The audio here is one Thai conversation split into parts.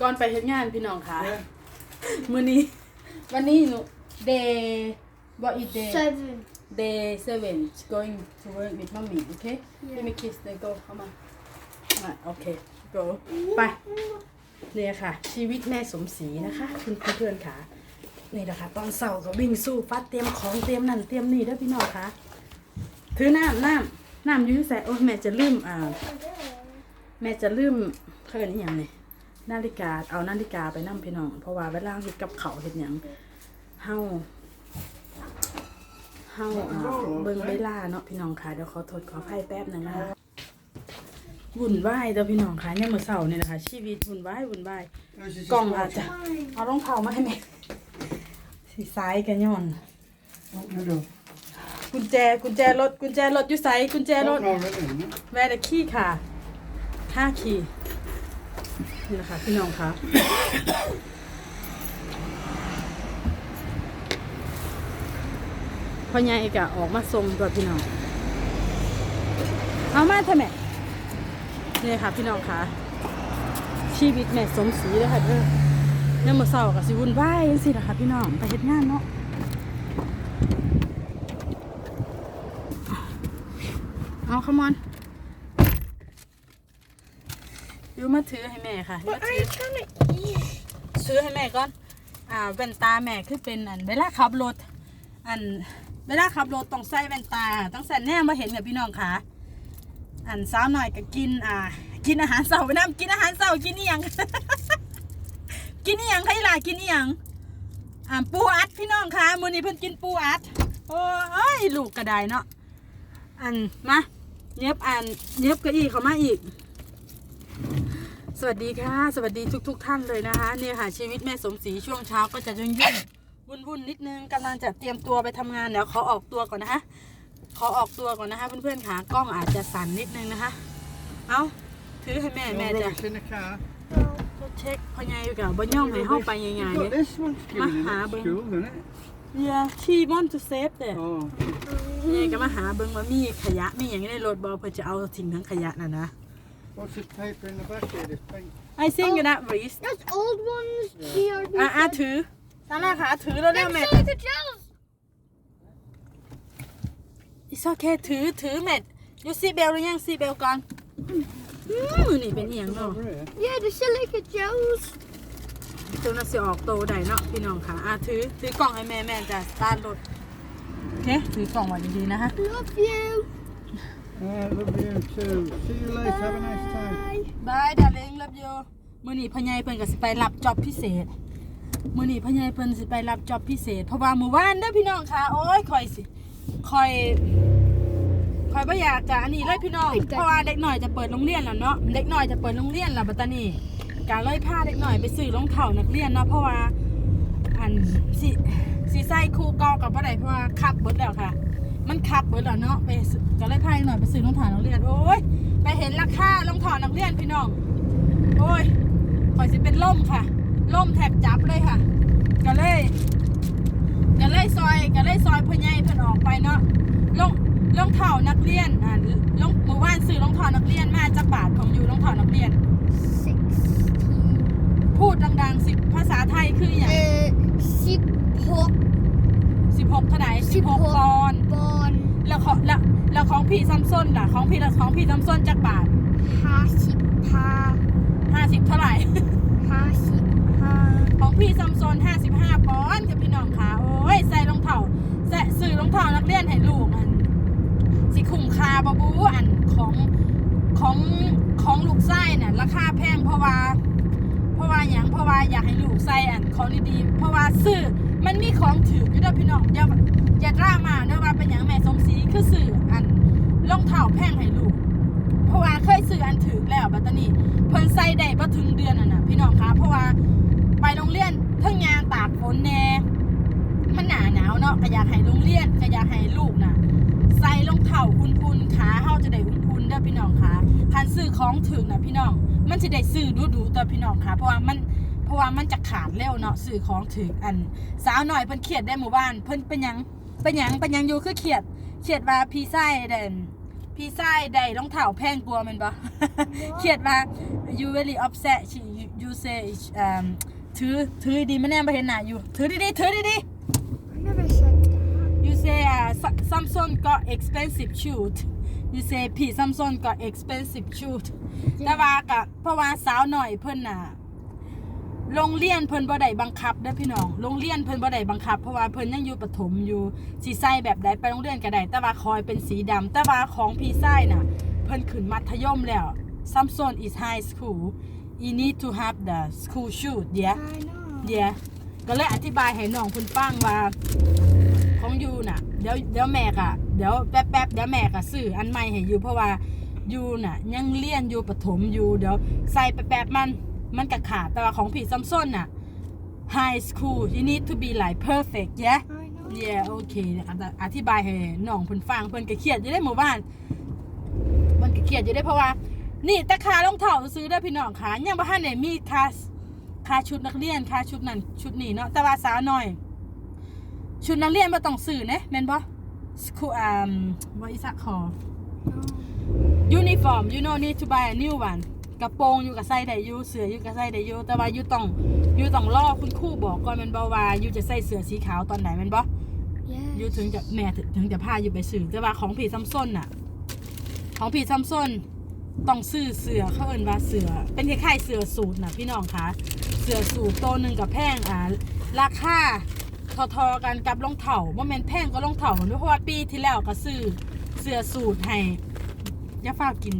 ก่อนไปเฮ็ดงานพี่น้องค่ะ มื้อนี้ วันนี้หนู day what is day Seven. day seven going to work with mommy okay Yeah. let me kiss they go เข้ามามาโอเค go ไปเนี่ยค่ะ ชีวิตแม่สมศรีนะคะคุณเพื่อนๆค่ะ นี่แหละค่ะ ตอนเสาร์ก็วิ่งสู้ฟัดเตรียมของเตรียมนั่นเตรียมนี่เด้อพี่น้องค่ะ ถือน้ำน้ำน้ำอยื้อใส่โอ้ยแม่จะลืมอ่า แม่จะลืมเขาเรียกอหย่างนี่ นาฬิกาเอานาฬิกาไปนั่พี่น้อง เพราะว่าเวลาเฮ็ดกับเขาวเฮ็ดหยังเฮาเฮาอ่าเบิ่งเวลาเนาะพี่น้องค่ะเดี๋ยวขอโทษขออภัยแป๊บหนึงนะคะวุ่นวายเด้อพี่น้องค่ะยามมื้อเช้านี่นะคะชีวิตวุ่นวายวุ่นวายกล่องอาจจะเอารองเท้ามาให้แม่สีซ้ายกันย้อนกุญแจกุญแจรถกุญแจรถอยู่ไสกุญแจรถแวร์เดขี้ค่ะห้าขี้ นี่นะคะพี่น้องคะพ่อใหญ่กะออกมาส่งตัวพี่น้อง เอามาเถอะแม่นี่ค่ะพี่น้องคะชีวิตแม่สมศรีเลยค่ะเด้อเนี่ยามมื่อเช้ากับสิวุ่นวายจังสินะคะพี่น้องไปเฮ็ดงานเนาะเอาขมอน ยูมาถือให้แม่ค่ะยูมา What ถื are อ you trying to eat? ซื้อให้แม่ก่อน อ่าแว่นตาแม่คือเป็นอันเวลาขับรถ อันเวลาขับรถต้องใส่แว่นตา ต้องใส่แน่มาเห็นกับพี่น้องค่ะ อันสาวหน่อยก็กิน อ่า กินอาหารเสาร์ไปน้ำกินอาหารเสาร์กินนี่ยัง กินนี่ยังใครล่ะกินนี่ยัง อ่าปูอัดพี่น้องค่ะมื้อนี้เพิ่นกินปูอัด โอ้ยลูกกระไดเนาะ อันมาเย็บอันเย็บเกระอี้เขามาอีกส วัสดีค่ะ สวัสดีทุกๆท่านเลยนะคะเนี่ยค่ะชีวิตแม่สมศรีช่วงเช้าก็จะยุ่งยุ่งวุ่นวุ่นๆนิดนึงกำลังจะเตรียมตัวไปทำงานเดี๋ยวขอออกตัวก่อนนะคะขอออกตัวก่อนนะคะเพื่อนๆค่ะกล้องอาจจะสั่นนิดนึงนะคะ เอาถือให้แม่แม่จะ Rubbish in the car. เช็คพอไงอยู่กับบ่ย่องให้เข้าไปยังไง You've เลย got this one Ma- given in ha, at but- school, isn't it? yeah she want to save there Oh, ยังไงก็มาหาเบิ่งว่ามีขยะมีอย่างในรถบอเพื่อจะเอาทิ้งทั้งขยะน่ะนะ what's this paper in the back here? This pink. I think that risk That's old ones. GRB. อะอะถือซาร่าค่ะถือแล้วเร็ว Then แม่ show the gels. It's okay ถือถือแม่ยูซีเบลหรือยังซีเบลก่อนอืมมือนี่เป็นอีหยังเนาะ Over here. Yeah, the silica gels. ตัวน่าสิออกโตได้เนาะพี่น้องค่ะอะถือถือกล่องให้แม่แม่จะสตาร์ทรถโอเคถือกล่องไว้ดีๆนะคะ Love you. Yeah, love you too. See you later. Have a nice time. Bye. บายดาเลงรับโยมื้อนี้พ่อใหญ่เพิ่นก็สิไปรับจ็อบพิเศษมื้อนี้พ่อใหญ่เพิ่นสิไปรับจ็อบพิเศษ เพราะว่ามื้อวานเด้อพี่น้องค่ะ โอ้ยคอยสิคอยคอยบ่อยากจะอันนี้เลยพี่น้อง เพราะว่าเด็กหน่อยจะเปิดโรงเรียนแล้วเนาะ เด็กหน่อยจะเปิดโรงเรียนแล้วบัดตานี้การเลยพาเด็กหน่อยไปซื้อรองเท้านักเรียนเนาะ เพราะว่าอันสิสิใส่คู่เก่ากับบ่ได้เพราะว่าคับเบิดแล้วค่ะ มันคับเบิดแล้วเนาะไปซื้อก็เลยพาเด็กหน่อยไปซื้อรองเท้านักเรียนโอ้ยไปเห็นราคารองเท้านักเรียนพี่น้องโอ้ยข่อยสิเป็นล่มค่ะล่มแทบจับเลยค่ะก็เลยก็เลยซอยก็เลยซอยพ่อใหญ่เพิ่นออกไปเนาะรองรองเท้านักเรียนอ่ารองเมื่อวานซื้อรองเท้านักเรียนมาจากบาทของอยู่รองเท้านักเรียน Sixteen. พูดดังๆสิภาษาไทยคืออย่าง Uh, sip hop สิบหกเท่าไหร่สิบหก16ปอนด์ bon แล้วของแล้วแล้วของพี่ซัมซุนล่ะ ของพี่ของพี่ซัมซุนจากบาท ha sip ha ห้าสิบเท่าไหร่ ha sip ha ของพี่ซัมซุน55ปอนด์ค่ะพี่น้องค่ะ โอ้ยใส่รองเท้าใส่ซื้อรองเท้านักเรียนให้ลูกอัน สิคุ้มค่าบบูอันของของของลูกไส้เนี่ยราคาแพงเพราะว่า เพราะว่าอย่างเพราะว่าอยากให้ลูกใส่อันของดีๆเพราะว่าซื้อ มันมีของถืออยู่ด้วยพี่น้องอย่าอย่าดราม่าเด้อว่าเป็นอย่างแม่สมศรีคือซื้ออันรองเท้าแพงให้ลูก เพราะว่าเคยซื้ออันถือแล้วบัตานี้เพิ่นใส่ได้บ่ถึงเดือนน่ะนะพี่น้องคะเพราะว่าไปโรงเรียนเทั้งยางตากฝนแน่มันหนาหนาวเนาะก็อยากให้โรงเรียนก็อยากให้ลูกน่ะใส่รองเท้าอุ่นๆขาเฮาจะได้อุ่นๆเด้อพี่น้องค่ะคันซื้อของถึงน่ะพี่น้อง มันสิได้ซื้อดูๆเด้อพี่น้องค่ะ เพราะว่ามัน ราะว่ามันจะขาดเร็วเนาะซื้อของถึงอัน สาวหน่อยเพิ่นเครียดได้หมู่บ้านเพิ่นเป็นหยังเป็นหยังเป็นหยังอยู่คือเครียดเครียดว่าพี่ไส้เด่นพี่ไส้ได้รองเท้าแพงกลัวาแม่นบ่เครียดว่า you very upset she you say um ถือถือดีๆไม่แน่ไม่เห็นหน้าอยู่ ถือดีๆถือดี I never said that. ๆ you say uh, Sa- Samsung got expensive shoot you say พี่ Samsung got expensive shoot แต่ว่ากับเพราะว่าสาวหน่อยเพิ่นน่ะ โรงเรียนเพิ่นบ่ได้บังคับเด้อพี่น้องโรงเรียนเพิ่นบ่ได้บังคับเพราะว่าเพิ่นยังอยู่ประถมอยู่สิใส่แบบใดไปโรงเรียนก็ได้แต่ว่าคอยเป็นสีดำแต่ว่าของพี่ไส้น่ะ เพิ่นขึ้นมัธยมแล้ว Samsung is high school you need to have the school shoot yeah I know. เดียก็เลยอธิบายให้น้องคุณฟังว่า ของยูน่ะ เดี๋ยวเดี๋ยวแม่กะเดี๋ยวแป๊บแป๊บๆเดี๋ยวแม่กะซื้ออันใหม่ให้ยูเพราะว่ายูน่ะ ยังเรียนอยู่ประถมอยู่เดี๋ยวใส่แป๊บแป๊บๆมัน มันกะขาดแต่ว่าของพี่ซัมซุนน่ะ high school you need to be like perfect yeah I know. เย่โอเคอธิบายให้น้องเพิ่นฟังเพิ่นก็เครียดอยู่ได้หมู่บ้านเพิ่นก็เครียดอยู่ได้เพราะว่า นี่แต่ค่ารองเท้าซื้อได้อพี่น้องค่ะยังบ่ทันได้มีค่าค่าชุดนักเรียนค่าชุดนั้นชุดนี้เนาะแต่ว่าสาวน้อย ชุดนักเรียนบ่ต้องซื้อเนะแม่นบ่สคูอ่า what is that called No. uniform you know need to buy a new one กระโปรงอยู่กับใส่ได้อยู่เสื้ออยู่กับใส่ได้อยู่แต่ว่าอยู่ต้องอยู่ต้องรอคุณครูบอกก่อนแม่นบ่ว่าอยู่จะใส่เสื้อสีขาวตอนไหนแม่นบ่ Yes. ยูถึงจะแม่ถึงถึงจะพาอยู่ไปซื้อแต่ว่าของผีซัมซุนน่ะ ของผีซัมซุนต้องซื้อเสือเขาเอิ้นว่าเสือ เป็นคล้ายๆเสือสูตรน่ะพี่น้องคะเสือสูตรตัวหนึ่งกับแพงอ่าราคาทอๆกันกับรองเท้าว่าแม่นแพงก็รองเท้าด้วยเพราะว่าปีที่แล้วก็ซื้อเสือสูตรให้อย่าฝ้าวกิน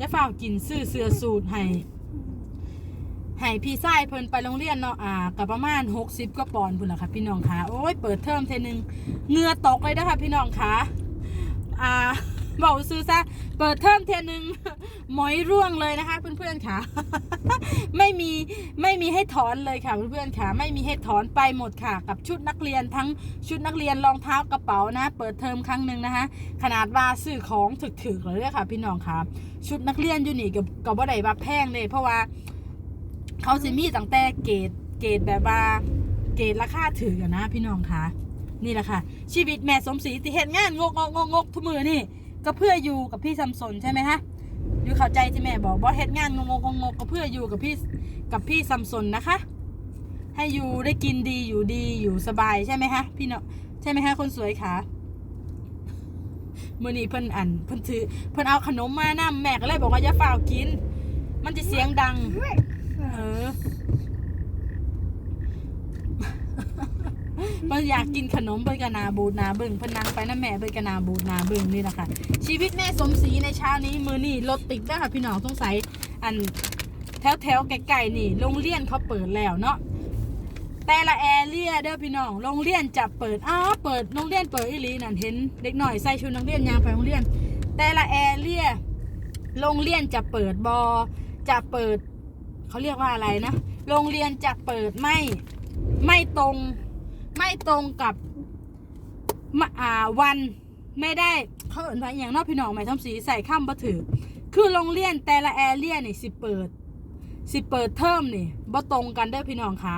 อย่าฝ้าวกินซื้อเสือสูตรให้ให้พี่ชายเพิ่นไปโรงเรียนเนาะอ่ากับประมาณ 60กว่าปอนด์พุ่นล่ะค่ะพี่น้องคะโอ้ยเปิดเทอมเทนึงเหงื่อตกเลยนะคะพี่น้องคะอ่า บอกซื้อซะ เปิดเทอมเทียนหนึ่งหมอยร่วงเลยนะคะ เพื่อนๆค่ะ ไม่มีไม่มีให้ถอนเลยค่ะเพื่อนๆค่ะ ไม่มีให้ถอนไปหมดค่ะ กับชุดนักเรียนทั้งชุดนักเรียนรองเท้ากระเป๋านะ เปิดเทอมครั้งหนึ่งนะคะ ขนาดว่าซื้อของถึกๆเลยค่ะ พี่น้องค่ะ ชุดนักเรียนอยู่นี่กับกับว่าใดว่าแพงเลยเพราะว่า เขาสิมีตั้งแต่เกรดเกรดแบบว่าเกรดราคาถือกันนะ พี่น้องคะนี่แหละค่ะ ชีวิตแม่สมศรีที่เห็นงานงกงกงกงกทุกมือนี่ ก็เพื่ออยู่กับพี่ซัมซนใช่ไหมฮะอยู่เข้าใจที่แม่บอกว่าเฮ็ดงานงกงกงกก็เพื่ออยู่กับพี่กับพี่ซัมซนนะคะ ให้อยู่ได้กินดีอยู่ดีอยู่สบายใช่ไหมฮะพี่เนาะใช่ไหมฮะคนสวยคะมื่อนี้เพิ่นอันเพิ่นถือเพิ่นเอาขนมมานํแม่ก็เลยบอกว่าอย่าฝ่าวกิน มันจะเสียงดัง เออ เพิ่นอยากกินขนมเบิกนาบูดนาเบิ่งเพิ่นนั่งไปนะแม่เบิกนาบูดนาเบิ่งนี่แหละค่ะ ชีวิตแม่สมศรีในเช้านี้มือนี่รถติดนะค่ะพี่น้องสงสัยอันแถวแถวๆไกลๆนี่โรงเรียนเขาเปิดแล้วเนาะแต่ละแอเรียเด้อพี่น้องโรงเรียนจะเปิดอ้าวเปิดโรงเรียนเปิดอีหลีนั่นเห็นเด็กหน่อยใส่ชุดนักเรียนยางไปโรงเรียน แต่ละแอเรียโรงเรียนจะเปิดบอจะเปิดเขาเรียกว่าอะไรนะ โรงเรียนจะเปิดไม่ไม่ตรง ไม่ตรงกับมะอ่าวันไม่ได้เขาเอินว่าอย่างนอกพี่น้องหมายทำสีใส่ข้ามบัถือคือโรงเรียนแต่ละแอเรียนี่สิเปิด สิเปิดเทอมนี่บ่ตรงกันเด้อพี่น้องคะ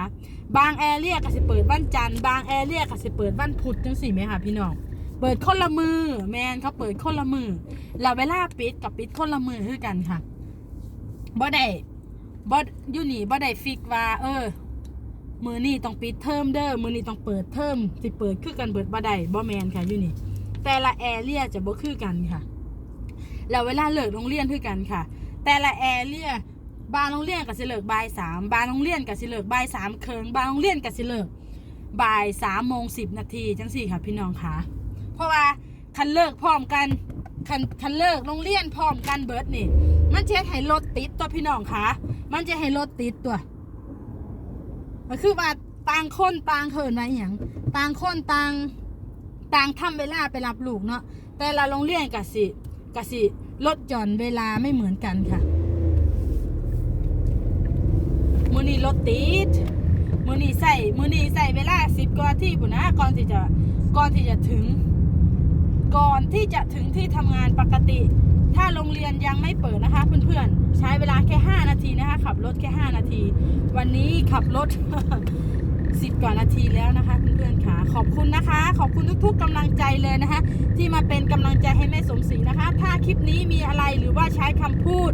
บางแอเรียก็สิเปิดวันจันทร์บางแอเรียก็สิเปิดวันพุธจังสี่ไหมคะพี่น้องเปิดคนละมือแมนเขาเปิดคนละมือแล้วเวลาปิดกับปิดคนละมือคือกันค่ะบ่ได้บ่อยู่นี่บ่ได้ฟิกว่า เออ มือนี่ต้องปิดเทอมเด้อมือนี่ต้องเปิดเทอมสิเปิดคือกันเปิดบ่ได้บ่แมนค่ะอยู่นี่แต่ละแอเรียจะบ่คือกันค่ะแล้วเวลาเลิกโรงเรียนคือกันค่ะ แต่ละแอเรียบางโรงเรียนก็สิเลิกบ่ายสามบางโรงเรียนก็สิเลิกบ่ายสามเคิงบางโรงเรียนก็สิเลิกบ่ายสามโมงสิบนาทีจังสี่ค่ะพี่น้องค่ะ เพราะว่าคันเลิกพร้อมกันคันคันเลิกโรงเรียนพร้อมกันเบิดนี่ มันจะให้รถติดตัวพี่น้องค่ะ มันจะให้รถติดตัว ก็คือว่าต่างคนต่างเขินอะไรอย่างต่างคนต่างต่างทำเวลาไปรับลูกเนาะแต่ละโรงเรียนกสิกสิลดหย่อนเวลาไม่เหมือนกันค่ะมือนี้รถติดมือนี้ใส่มือนี้ใส่เวลาสิบกว่าที่ปุ่นนะก่อนที่จะก่อนที่จะถึง ก่อนที่จะถึงที่ทำงานปกติ ถ้าโรงเรียนยังไม่เปิดนะคะ เพื่อนๆ ใช้เวลาแค่ 5 นาทีนะคะ ขับรถแค่ 5 นาที วันนี้ขับรถ 10 กว่านาทีแล้วนะคะเพื่อนๆค่ะ ขอบคุณนะคะ ขอบคุณทุกๆกำลังใจเลยนะคะ ที่มาเป็นกำลังใจให้แม่สมศรีนะคะ ถ้าคลิปนี้มีอะไรหรือว่าใช้คำพูด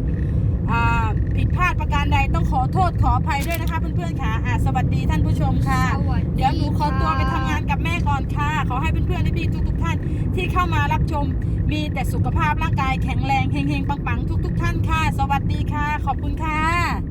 ผิดพลาดประการใดต้องขอโทษขออภัยด้วยนะคะเพื่อนๆค่ะอ่าสวัสดีท่านผู้ชมค่ะ สวัสดีเดี๋ยวหนูขอตัวไปค่ะทำงานกับแม่ก่อนค่ะ ขอให้เพื่อนๆพี่ๆทุกๆท่านที่เข้ามารับชม มีแต่สุขภาพร่างกายแข็งแรงเฮงๆปังๆทุก ๆ ท่านค่ะ สวัสดีค่ะ ขอบคุณค่ะ